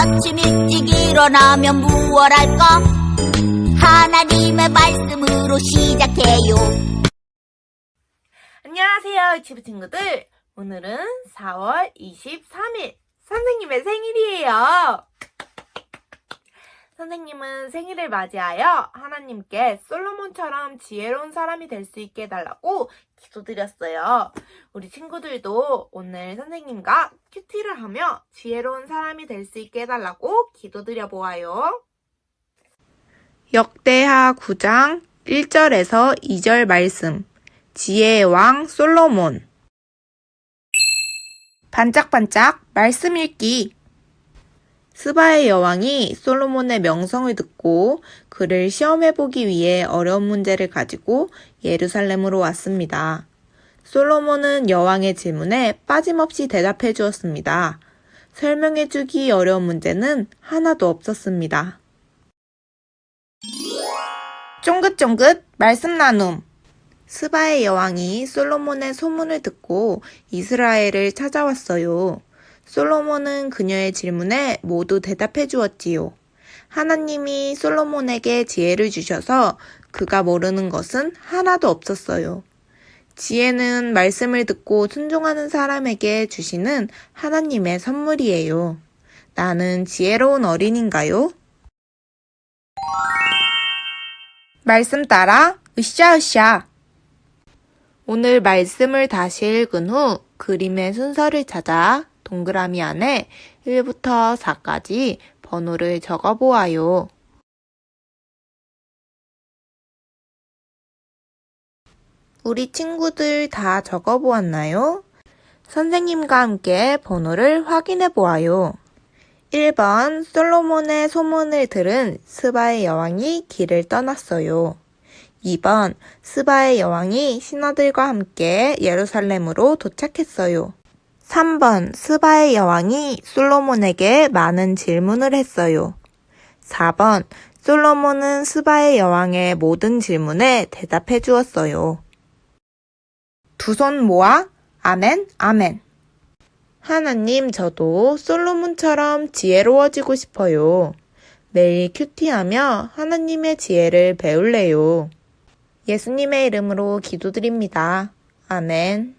아침 일찍 일어나면 무얼 할까? 하나님의 말씀으로 시작해요. 안녕하세요, 유치부 친구들. 오늘은 4월 23일, 선생님의 생일이에요. 선생님은 생일을 맞이하여 하나님께 솔로몬처럼 지혜로운 사람이 될 수 있게 해달라고 기도드렸어요. 우리 친구들도 오늘 선생님과 큐티를 하며 지혜로운 사람이 될 수 있게 해달라고 기도드려 보아요. 역대하 9장 1절에서 2절 말씀. 지혜의 왕 솔로몬. 반짝반짝 말씀 읽기. 스바의 여왕이 솔로몬의 명성을 듣고 그를 시험해보기 위해 어려운 문제를 가지고 예루살렘으로 왔습니다. 솔로몬은 여왕의 질문에 빠짐없이 대답해 주었습니다. 설명해 주기 어려운 문제는 하나도 없었습니다. 쫑긋쫑긋 말씀 나눔. 스바의 여왕이 솔로몬의 소문을 듣고 이스라엘을 찾아왔어요. 솔로몬은 그녀의 질문에 모두 대답해 주었지요. 하나님이 솔로몬에게 지혜를 주셔서 그가 모르는 것은 하나도 없었어요. 지혜는 말씀을 듣고 순종하는 사람에게 주시는 하나님의 선물이에요. 나는 지혜로운 어린인가요? 말씀 따라 으쌰으쌰. 오늘 말씀을 다시 읽은 후 그림의 순서를 찾아 동그라미 안에 1부터 4까지 번호를 적어 보아요. 우리 친구들 다 적어 보았나요? 선생님과 함께 번호를 확인해 보아요. 1번 솔로몬의 소문을 들은 스바의 여왕이 길을 떠났어요. 2번 스바의 여왕이 신하들과 함께 예루살렘으로 도착했어요. 3번 스바의 여왕이 솔로몬에게 많은 질문을 했어요. 4번 솔로몬은 스바의 여왕의 모든 질문에 대답해 주었어요. 두 손 모아 아멘 아멘. 하나님 저도 솔로몬처럼 지혜로워지고 싶어요. 매일 큐티하며 하나님의 지혜를 배울래요. 예수님의 이름으로 기도드립니다. 아멘.